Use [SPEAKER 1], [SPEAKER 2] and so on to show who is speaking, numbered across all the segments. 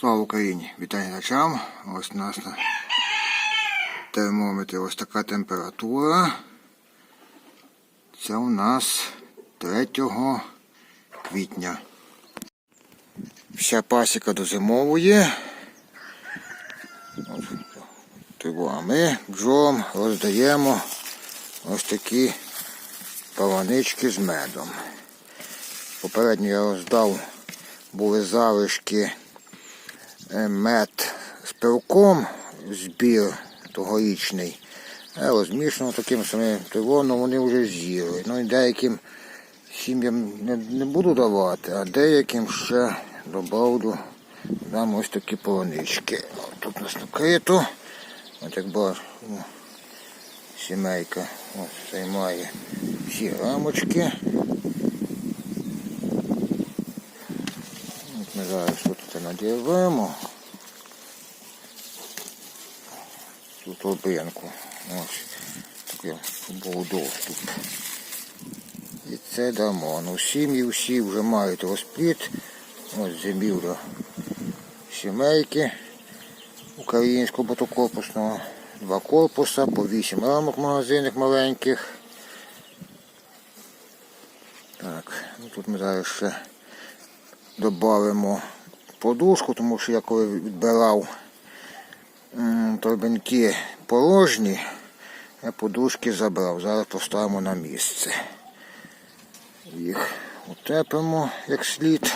[SPEAKER 1] Слава Україні! Вітання глядачам. Ось у нас на термометрі ось така температура. Це у нас 3 квітня. Вся пасіка дозимовує. А ми бджолам роздаємо ось такі паланички з медом. Попередньо я роздав були залишки мед з пилком, збір тогорічний, е, розмішано таким самим пилоном, вони вже з'їли. Ну і деяким сім'ям не, не буду давати, а деяким ще добавлю дам ось такі полонички. Тут у нас накрито. От як бачу, ну, сімейка ось займає всі рамочки. Ми зараз тут надірвемо. Цю торбинку. Ось. Таке, щоб був доступ. І це дамо. Ну сім'ї всі вже мають розпліт. Ось зимівля сімейки українського ботокорпусного. Два корпуса, по вісім рамок магазинних маленьких. Так, ну тут ми зараз ще додамо подушку, тому що я коли відбирав торбинки порожні, я подушки забрав. Зараз поставимо на місце. Їх утепимо як слід.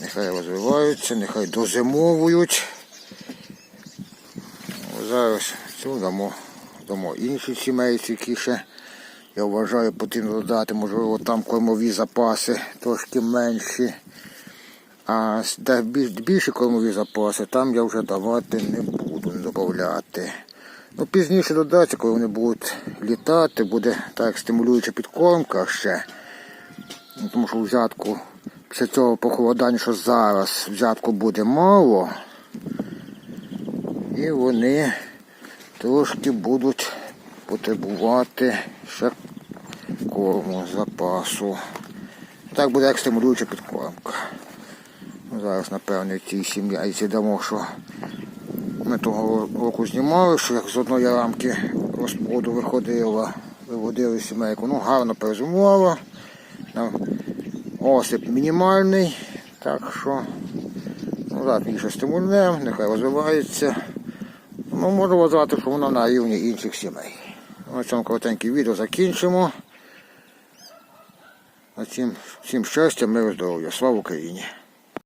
[SPEAKER 1] Нехай розвиваються, нехай дозимовують. Зараз цю дамо, дамо інші сімейці, які ще, я вважаю, потрібно додати, можливо, там кормові запаси трошки менші. А де більш, більші кормові запаси, там я вже давати не буду, додати. Ну, пізніше додаться, коли вони будуть літати, буде так стимулююча підкормка ще. Ну, Тому що взятку після цього похолодання, що зараз взятку буде мало. І вони трошки будуть потребувати ще корму, запасу. Так буде як стимулююча підкормка. Зараз, напевне, цій сім'ї дамо, що ми того року знімали, що як з одної рамки розплоду виходила, виводили сімейку. Ну, гарно перезимувала. Осип мінімальний, так що ну, зараз більше стимульнем, нехай розвивається. Ну, можу вважати, що вона на рівні інших сімей. На цьому коротеньке відео закінчимо. А всім щастя, миру, здоров'я. Слава Україні!